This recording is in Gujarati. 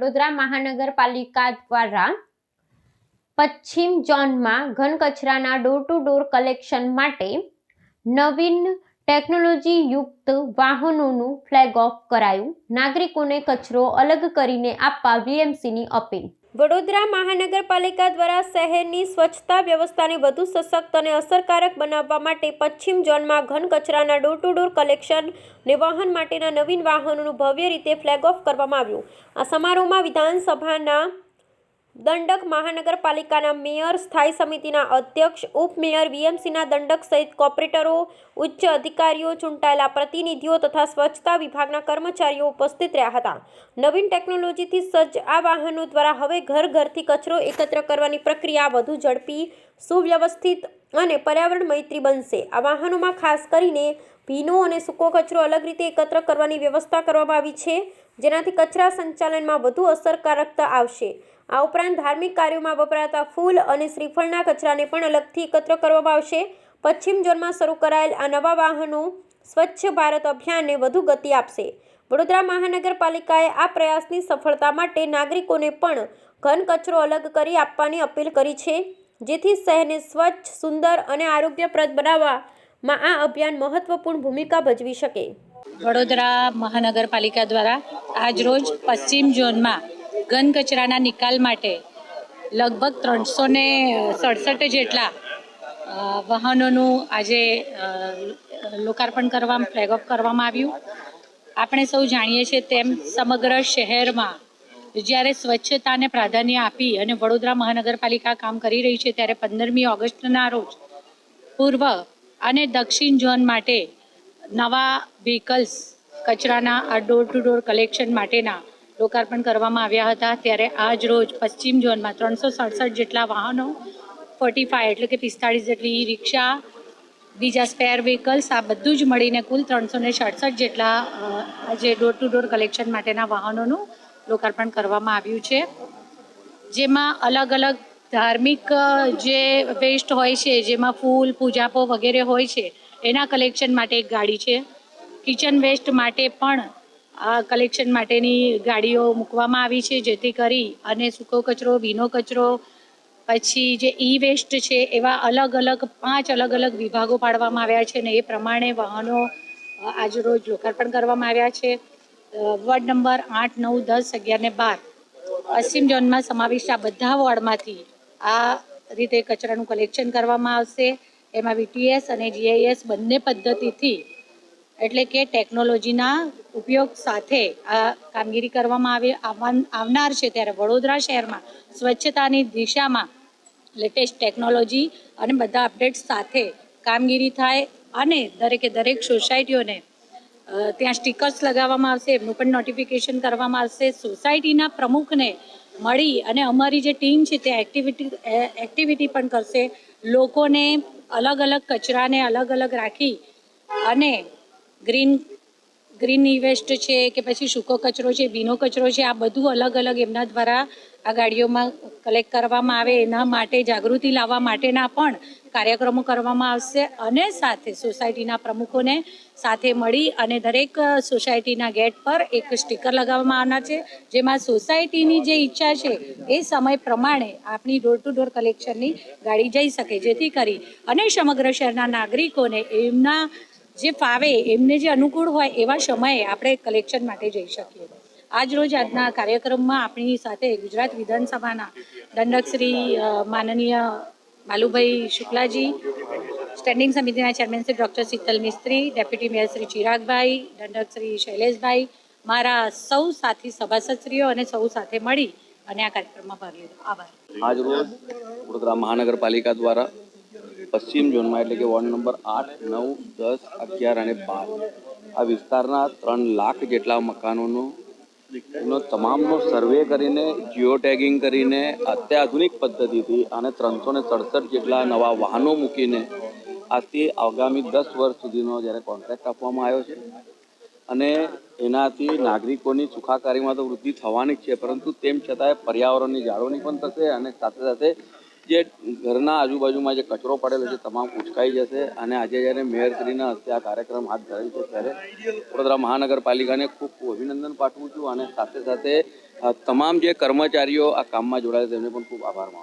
વડોદરા મહાનગરપાલિકા દ્વારા પશ્ચિમ ઝોનમાં ઘન કચરાના ડોર ટુ ડોર કલેક્શન માટે નવીન ટેકનોલોજી યુક્ત વાહનોનું ફ્લેગ ઓફ કરાયું. નાગરિકોને કચરો અલગ કરીને આપવા વીએમસીની અપીલ. વડોદરા મહાનગરપાલિકા દ્વારા શહેરની સ્વચ્છતા વ્યવસ્થાને વધુ સશક્ત અને અસરકારક બનાવવા માટે પશ્ચિમ ઝોનમાં ઘન કચરાના ડોર ટુ ડોર કલેક્શન ને માટેના નવીન વાહનોનું ભવ્ય રીતે ફ્લેગ ઓફ કરવામાં આવ્યું. આ સમારોહમાં વિધાનસભાના દંડક મહાનગરપાલિકાના મેયર, સ્થાયી સમિતિના અધ્યક્ષ, ઉપમેયર, વીએમસીના દંડક સહિત કોર્પોરેટરો, ઉચ્ચ અધિકારીઓ ચૂંટાયેલા પ્રતિનિધિઓ તથા સ્વચ્છતા વિભાગના કર્મચારીઓ ઉપસ્થિત રહ્યા હતા. નવીન ટેકનોલોજીથી સજ્જ આ વાહનો દ્વારા હવે ઘર ઘરથી કચરો એકત્ર કરવાની પ્રક્રિયા વધુ ઝડપી, સુવ્યવસ્થિત અને પર્યાવરણ મૈત્રી બનશે. આ વાહનોમાં ખાસ કરીને ભીનો અને સૂકો કચરો અલગ રીતે એકત્ર કરવાની વ્યવસ્થા કરવામાં આવી છે. જેનાથી કચરા સંચાલનમાં વધુ અસરકારકતા આવશે. આ ઉપરાંત ધાર્મિક કાર્યોમાં વપરાતા ફૂલ અને શ્રીફળના કચરાને પણ અલગથી એકત્ર કરવામાં આવશે. પશ્ચિમ ઝોનમાં શરૂ કરાયેલ આ નવા વાહનો સ્વચ્છ ભારત અભિયાનને વધુ ગતિ આપશે. વડોદરા મહાનગરપાલિકાએ આ પ્રયાસની સફળતા માટે નાગરિકોને પણ ઘન કચરો અલગ કરી આપવાની અપીલ કરી છે. જેથી શહેરને સ્વચ્છ, સુંદર અને આરોગ્યપ્રદ બનાવવામાં આ અભિયાન મહત્વપૂર્ણ ભૂમિકા ભજવી શકે. વડોદરા મહાનગરપાલિકા દ્વારા આજરોજ પશ્ચિમ ઝોનમાં ઘન કચરાના નિકાલ માટે લગભગ ત્રણસો ને સડસઠ જેટલા વાહનોનું આજે લોકાર્પણ કરવા ફ્લેગ ઓફ કરવામાં આવ્યું. આપણે સૌ જાણીએ છીએ તેમ સમગ્ર શહેરમાં જ્યારે સ્વચ્છતાને પ્રાધાન્ય આપી અને વડોદરા મહાનગરપાલિકા કામ કરી રહી છે ત્યારે પંદરમી ઓગસ્ટના રોજ પૂર્વ અને દક્ષિણ ઝોન માટે નવા વ્હીકલ્સ કચરાના આ ડોર ટુ ડોર કલેક્શન માટેના લોકાર્પણ કરવામાં આવ્યા હતા. ત્યારે આજ રોજ પશ્ચિમ ઝોનમાં ત્રણસો સડસઠ જેટલા વાહનો ફોર્ટી ફાઈવ એટલે કે પિસ્તાળીસ જેટલી રિક્ષા, બીજા સ્પેર વ્હીકલ્સ આ બધું જ મળીને કુલ ત્રણસો ને સડસઠ જેટલા આજે ડોર ટુ ડોર કલેક્શન માટેના વાહનોનું લોકાર્પણ કરવામાં આવ્યું છે. જેમાં અલગ અલગ ધાર્મિક જે વેસ્ટ હોય છે, જેમાં ફૂલ, પૂજાપો વગેરે હોય છે એના કલેક્શન માટે એક ગાડી છે. કિચન વેસ્ટ માટે પણ આ કલેક્શન માટેની ગાડીઓ મૂકવામાં આવી છે, જેથી કરી અને સૂકો કચરો, ભીનો કચરો, પછી જે ઈ વેસ્ટ છે, એવા અલગ અલગ પાંચ અલગ અલગ વિભાગો પાડવામાં આવ્યા છે અને એ પ્રમાણે વાહનો આજરોજ લોકાર્પણ કરવામાં આવ્યા છે. વોર્ડ નંબર આઠ, નવ, દસ, અગિયાર ને બાર. પશ્ચિમ ઝોનમાં સમાવિષ્ટ આ બધા વોર્ડમાંથી આ રીતે કચરાનું કલેક્શન કરવામાં આવશે. એમાં વીટીએસ અને જીઆઈએસ બંને પદ્ધતિથી, એટલે કે ટેકનોલોજીના ઉપયોગ સાથે આ કામગીરી કરવામાં આવી આવનાર છે ત્યારે વડોદરા શહેરમાં સ્વચ્છતાની દિશામાં લેટેસ્ટ ટેકનોલોજી અને બધા અપડેટ્સ સાથે કામગીરી થાય અને દરેકે દરેક સોસાયટીઓને ત્યાં સ્ટીકર્સ લગાવવામાં આવશે, એમનું પણ નોટિફિકેશન કરવામાં આવશે. સોસાયટીના પ્રમુખને મળી અને અમારી જે ટીમ છે તે એક્ટિવિટી એક્ટિવિટી પણ કરશે. લોકોને અલગ અલગ કચરાને અલગ અલગ રાખી અને ગ્રીન ગ્રીન ઇવેસ્ટ છે કે પછી સૂકો કચરો છે, ભીનો કચરો છે, આ બધું અલગ અલગ એમના દ્વારા આ ગાડીઓમાં કલેક્ટ કરવામાં આવે એના માટે જાગૃતિ લાવવા માટેના પણ કાર્યક્રમો કરવામાં આવશે અને સાથે સોસાયટીના પ્રમુખોને સાથે મળી અને દરેક સોસાયટીના ગેટ પર એક સ્ટીકર લગાવવામાં આવનાર છે. જેમાં સોસાયટીની જે ઈચ્છા છે એ સમય પ્રમાણે આપણી ડોર ટુ ડોર કલેક્શનની ગાડી જઈ શકે જેથી કરી અને સમગ્ર શહેરના નાગરિકોને એમના જે ફાવે, એમને જે અનુકૂળ હોય એવા સમયે આપણે કલેક્શન માટે જઈ શકીએ. આજ રોજ આજના કાર્યક્રમમાં આપણી સાથે ગુજરાત વિધાનસભાના દંડક શ્રી માનનીય બાલુભાઈ શુક્લાજી, સ્ટેન્ડિંગ સમિતિના chairman Shri doctor Sheetal Mistry, deputy mayor Shri Chiragbhai દંડક શ્રી શૈલેષભાઈ, મારા સૌ સાથી સભાસદશ્રીઓ અને સૌ સાથે મળી અને આ કાર્યક્રમમાં ભાગ લીધો. આભાર. આજરોજ વડોદરા મહાનગરપાલિકા દ્વારા પશ્ચિમ ઝોનમાં એટલે કે વોર્ડ નંબર આઠ, નવ, દસ, અગિયાર અને બાર આ વિસ્તારના ત્રણ લાખ જેટલા મકાનોનો એનો તમામનો સર્વે કરીને જીઓ ટેગિંગ કરીને અત્યાધુનિક પદ્ધતિથી અને ત્રણસો ને સડસઠ જેટલા નવા વાહનો મૂકીને આજથી આગામી દસ વર્ષ સુધીનો જ્યારે કોન્ટ્રાક્ટ આપવામાં આવ્યો છે. અને એનાથી નાગરિકોની સુખાકારીમાં તો વૃદ્ધિ થવાની જ છે, પરંતુ તેમ છતાંય પર્યાવરણની જાળવણી પણ થશે અને સાથે સાથે જે ઘરના આજુબાજુમાં જે કચરો પડેલો છે, તમામ ઉચકાઈ જશે અને આજે જ્યારે મેયરશ્રીના હસ્તે આ કાર્યક્રમ હાથ ધરેલ છે, ત્યારે વડોદરા મહાનગરપાલિકાને ખૂબ ખૂબ અભિનંદન પાઠવું છું અને સાથે સાથે તમામ જે કર્મચારીઓ આ કામમાં જોડાયા તેમને પણ ખૂબ આભાર માનું